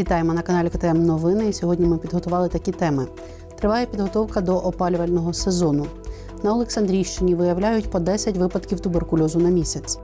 Вітаємо на каналі КТМ Новини. І сьогодні ми підготували такі теми. Триває підготовка до опалювального сезону. На Олександрійщині виявляють по 10 випадків туберкульозу на місяць.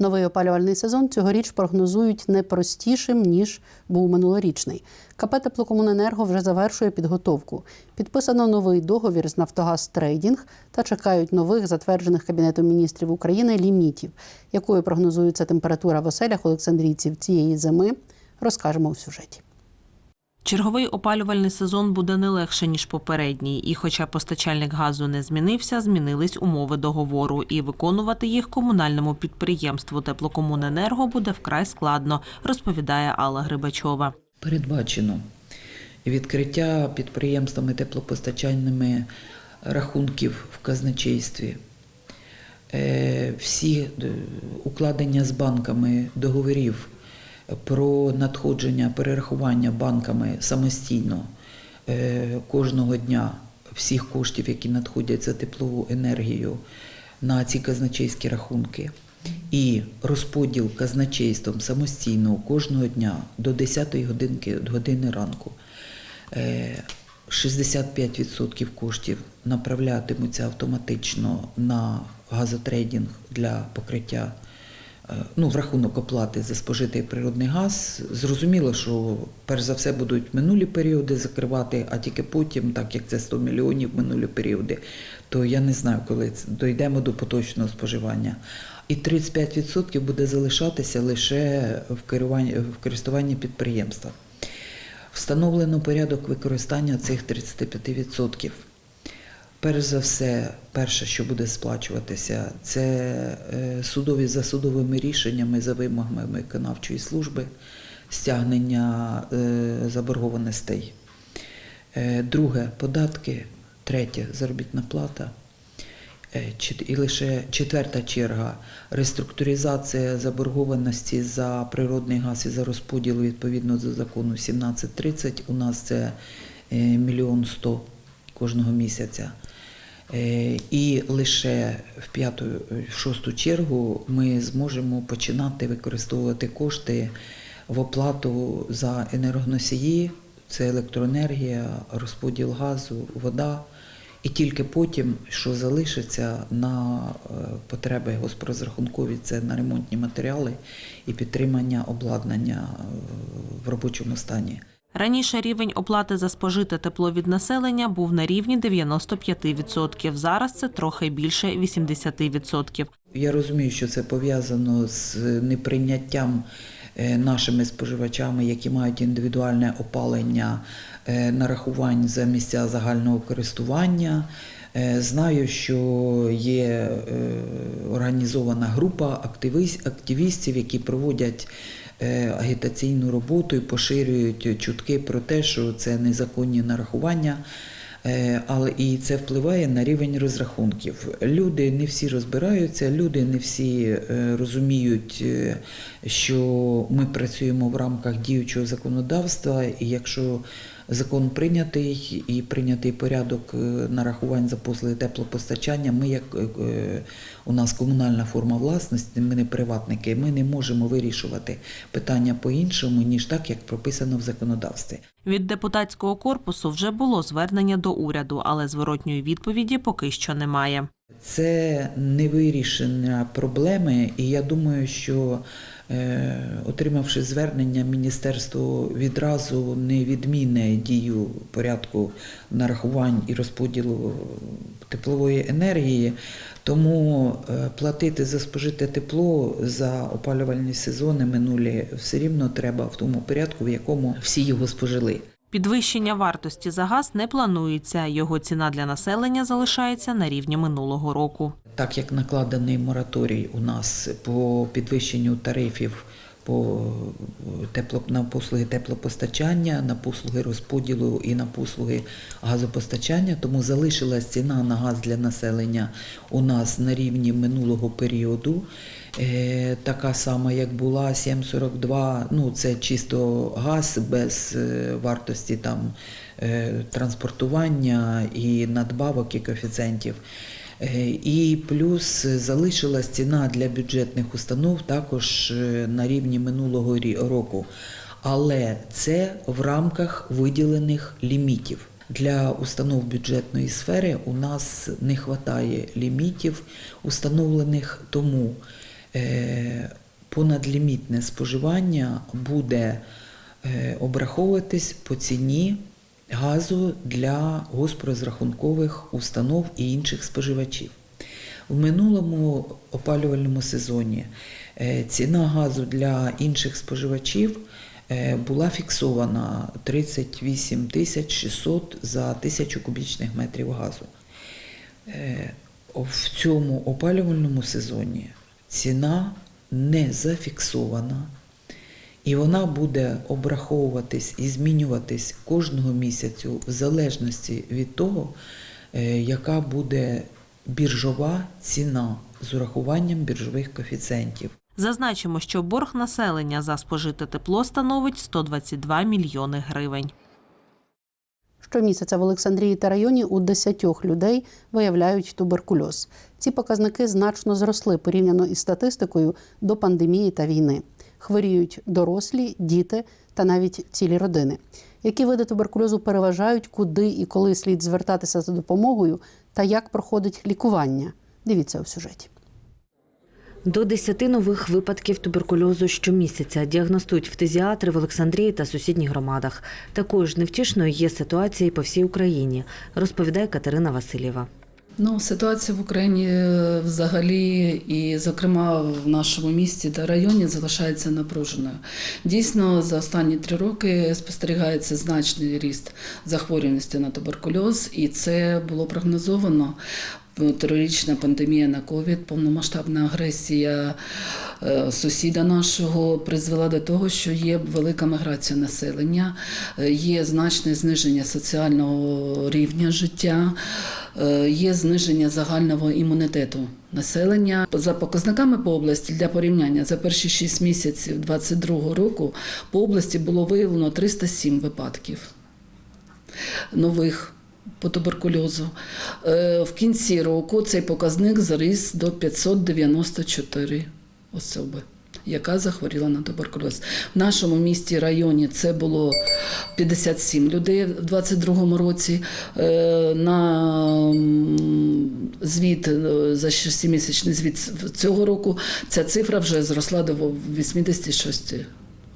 Новий опалювальний сезон цьогоріч прогнозують не простішим ніж був минулорічний. КП «Теплокомуненерго» вже завершує підготовку. Підписано новий договір з Нафтогаз Трейдінг та чекають нових затверджених Кабінетом міністрів України лімітів. Якою прогнозується температура в оселях олександрійців цієї зими, розкажемо у сюжеті. Черговий опалювальний сезон буде не легше ніж попередній, і хоча постачальник газу не змінився, змінились умови договору, і виконувати їх комунальному підприємству Теплокомуненерго буде вкрай складно, розповідає Алла Грибачова. Передбачено відкриття підприємствами теплопостачальними рахунків в казначействі, Е, всі е, укладення з банками договорів про надходження перерахування банками самостійно е, кожного дня всіх коштів, які надходять за теплову енергію на ці казначейські рахунки. І розподіл казначейством самостійно кожного дня до 10-ї годинки, години ранку. Е, 65% коштів направлятимуться автоматично на газотрейдинг для покриття е, ну, в рахунок оплати за спожитий природний газ. Зрозуміло, що перш за все будуть минулі періоди закривати, а тільки потім, так як це 100 мільйонів минулі періоди, то я не знаю, коли дійдемо до поточного споживання. І 35% буде залишатися лише в керуванні в користуванні підприємства. Встановлено порядок використання цих 35%. Перш за все, перше, що буде сплачуватися, це е, судові за судовими рішеннями за вимогами виконавчої служби, стягнення е, заборгованостей. Е, Друге податки, третє заробітна плата. І лише четверта черга реструктуризація заборгованості за природний газ і за розподіл відповідно до закону 1730. У нас це мільйон сто кожного місяця. Е, І лише в п'яту, е, в шосту чергу ми зможемо починати використовувати кошти в оплату за енергоносії, це електроенергія, розподіл газу, вода. І тільки потім, що залишиться на е, потреби госпрозрахункові, це на ремонтні матеріали і підтримання обладнання в робочому стані. Раніше рівень оплати за спожите тепло від населення був на рівні 95%. Зараз це трохи більше 80%. Я розумію, що це пов'язано з неприйняттям е, нашими споживачами, які мають індивідуальне опалення е, нарахувань за місця загального користування. Е, Знаю, що є організована група активістів, які проводять агітаційну роботу і поширюють чутки про те, що це незаконні нарахування. Е, Але і це впливає на рівень розрахунків. Люди не всі розбираються, люди не всі е, розуміють, е, що ми працюємо в рамках діючого законодавства, і якщо закон прийнятий і прийнятий порядок е, нарахувань за послуги теплопостачання, ми як е, е, у нас комунальна форма власності, ми не приватники, ми не можемо вирішувати питання по-іншому, ніж так, як прописано в законодавстві. Від депутатського корпусу вже було звернення до уряду, але зворотньої відповіді поки що немає. Це невирішення проблеми, і я думаю, що отримавши звернення, міністерство відразу не відміне дію порядку нарахувань і розподілу теплової енергії. Тому е, платити за спожите тепло за опалювальні сезони минулі все рівно треба в тому порядку, в якому всі його спожили. Підвищення вартості за газ не планується. Його ціна для населення залишається на рівні минулого року. Так як накладений мораторій у нас по підвищенню тарифів по тепло, на послуги теплопостачання, на послуги розподілу і на послуги газопостачання, тому залишилась ціна на газ для населення у нас на рівні минулого періоду. Е, така сама, як була 7,42, ну це чисто газ без е, вартості там е, транспортування і надбавок і коефіцієнтів. Е, І плюс залишилась ціна для бюджетних установ також е, на рівні минулого року. Але це в рамках виділених лімітів. Для установ бюджетної сфери у нас не вистачає лімітів установлених, тому е, понадлімітне споживання буде обраховуватись по ціні газу для госпрозрахункових установ і інших споживачів. В минулому опалювальному сезоні е, ціна газу для інших споживачів е, була фіксована 38 тисяч 600 за тисячу кубічних метрів газу. Е, В цьому опалювальному сезоні ціна не зафіксована, і вона буде обраховуватись і змінюватись кожного місяцю в залежності від того, е, яка буде біржова ціна з урахуванням біржових коефіцієнтів. Зазначимо, що борг населення за спожите тепло становить 122 мільйони гривень. Щомісяця в Олександрії та районі у 10 людей виявляють туберкульоз. Ці показники значно зросли порівняно із статистикою до пандемії та війни. Хворіють дорослі, діти та навіть цілі родини. Які види туберкульозу переважають, куди і коли слід звертатися за допомогою, та як проходить лікування? Дивіться у сюжеті. До 10 нових випадків туберкульозу щомісяця діагностують фтизіатри в Олександрії та сусідніх громадах. Також невтішною є ситуація і по всій Україні, розповідає Катерина Васильєва. Ну, ситуація в Україні е, взагалі, і, зокрема, в нашому місті та районі залишається напруженою. Дійсно, за останні три роки спостерігається значний ріст захворюваності на туберкульоз, і це було прогнозовано. Трирічна пандемія на ковід, повномасштабна агресія е, сусіда нашого призвела до того, що є велика міграція населення, е, є значне зниження соціального рівня життя, е, є зниження загального імунітету населення. За показниками по області для порівняння за перші 6 місяців 2022 року по області було виявлено 307 випадків нових по туберкульозу. Е, В кінці року цей показник заріс до 594 особи, яка захворіла на туберкульоз. В нашому місті районі це було 57 людей в 2022 році. Е, На звіт е, за 6-місячний звіт цього року ця цифра вже зросла до 86.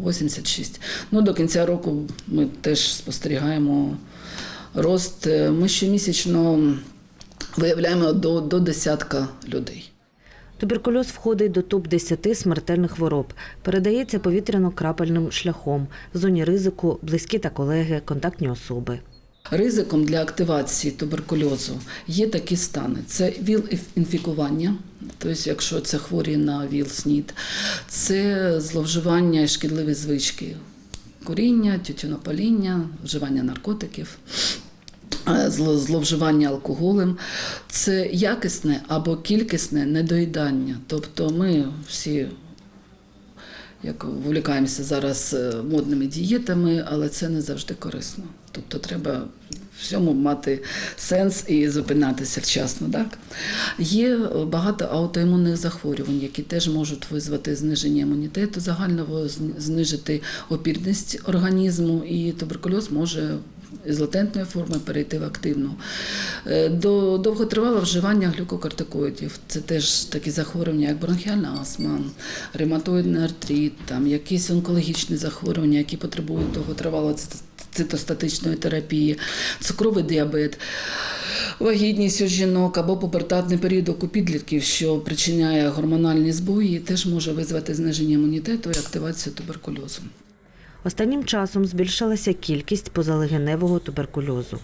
86. Ну, до кінця року ми теж спостерігаємо рост. Е, Ми щомісячно виявляємо до, до десятка людей. Туберкульоз входить до топ-10 смертельних хвороб. Передається повітряно-крапельним шляхом. В зоні ризику близькі та колеги, контактні особи. Ризиком для активації туберкульозу є такі стани: це ВІЛ-інфікування, тобто, якщо це хворі на ВІЛ-СНІД, це зловживання і шкідливі звички, куріння, тютюнопаління, вживання наркотиків. е, Зловживання алкоголем це якісне або кількісне недоїдання. Тобто ми всі як вовлікаємося зараз е, модними дієтами, але це не завжди корисно. Тобто треба всьому мати сенс і зупинатися вчасно. Так? Є е, багато аутоімунних захворювань, які теж можуть визвати зниження імунітету загального, знижити опірність організму, і туберкульоз може з латентної форми перейти в активну. Е, До довготривалого вживання глюкокортикоїдів. Це теж такі захворювання, як бронхіальна астма, ревматоїдний артрит, там якісь онкологічні захворювання, які потребують довготривалої ци- цитостатичної терапії, цукровий діабет. Вагітність у жінок або пубертатний період у підлітків, що причиняє гормональні збої, теж може визвати зниження імунітету і активацію туберкульозу. Останнім часом збільшилася кількість позалегеневого туберкульозу.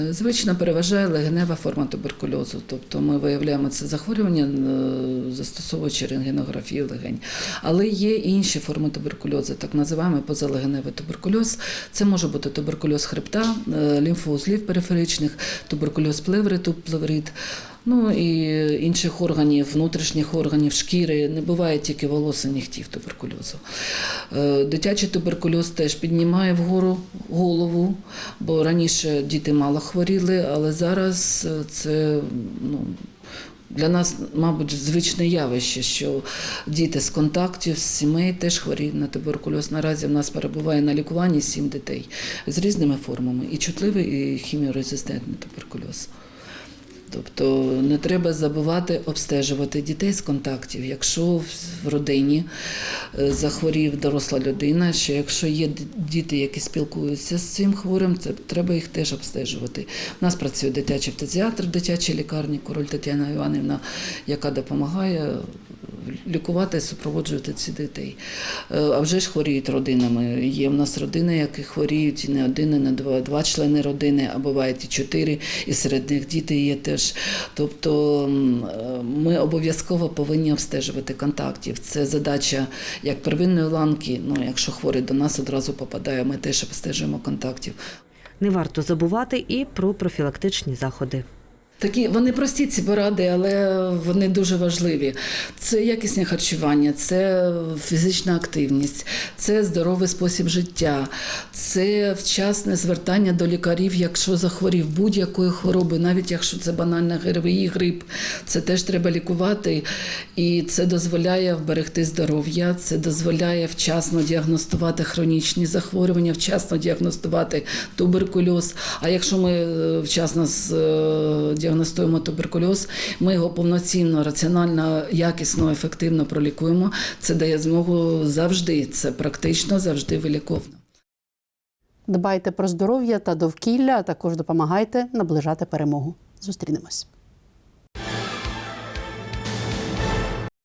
Е, Звично переважає легенева форма туберкульозу, тобто ми виявляємо це захворювання, е, застосовуючи рентгенографію легень. Але є інші форми туберкульозу, так називаємо позалегеневий туберкульоз. Це може бути туберкульоз хребта, е, лімфоузлів периферичних, туберкульоз плевриту, плеврит. Ну і інших органів, внутрішніх органів, шкіри. Не буває тільки волос і нігтів туберкульозу. Е, Дитячий туберкульоз теж піднімає вгору голову, бо раніше діти мало хворіли, але зараз е, це ну, Для нас, мабуть, звичне явище, що діти з контактів, з сімей теж хворіють на туберкульоз. Наразі в нас перебуває на лікуванні сім дітей з різними формами, і чутливий, і хіміорезистентний туберкульоз. Тобто не треба забувати обстежувати дітей з контактів. Якщо в родині е, захворів доросла людина, що якщо є діти, які спілкуються з цим хворим, це треба їх теж обстежувати. У нас працює дитячий фтизіатр в дитячій лікарні, король Тетяна Іванівна, яка допомагає лікувати супроводжувати цих дітей. Е, А вже ж хворіють родинами. Є в нас родини, які хворіють і не один, і не два, два члени родини, а бувають і чотири, і серед них діти є теж. Тобто е, ми обов'язково повинні обстежувати контактів. Це задача як первинної ланки. Ну, якщо хворий до нас одразу попадає, ми теж обстежуємо контактів. Не варто забувати і про профілактичні заходи. Такі вони прості ці поради, але вони дуже важливі. Це якісне харчування, це фізична активність, це здоровий спосіб життя, це вчасне звертання до лікарів, якщо захворів будь-якою хворобою, навіть якщо це банальна ГРВІ, грип, це теж треба лікувати, і це дозволяє вберегти здоров'я, це дозволяє вчасно діагностувати хронічні захворювання, вчасно діагностувати туберкульоз. А якщо ми е, вчасно з- е, діагностуємо туберкульоз, ми його повноцінно, раціонально, якісно, ефективно пролікуємо. Це дає змогу завжди, це практично завжди виліковно. Дбайте про здоров'я та довкілля, а також допомагайте наближати перемогу. Зустрінемось.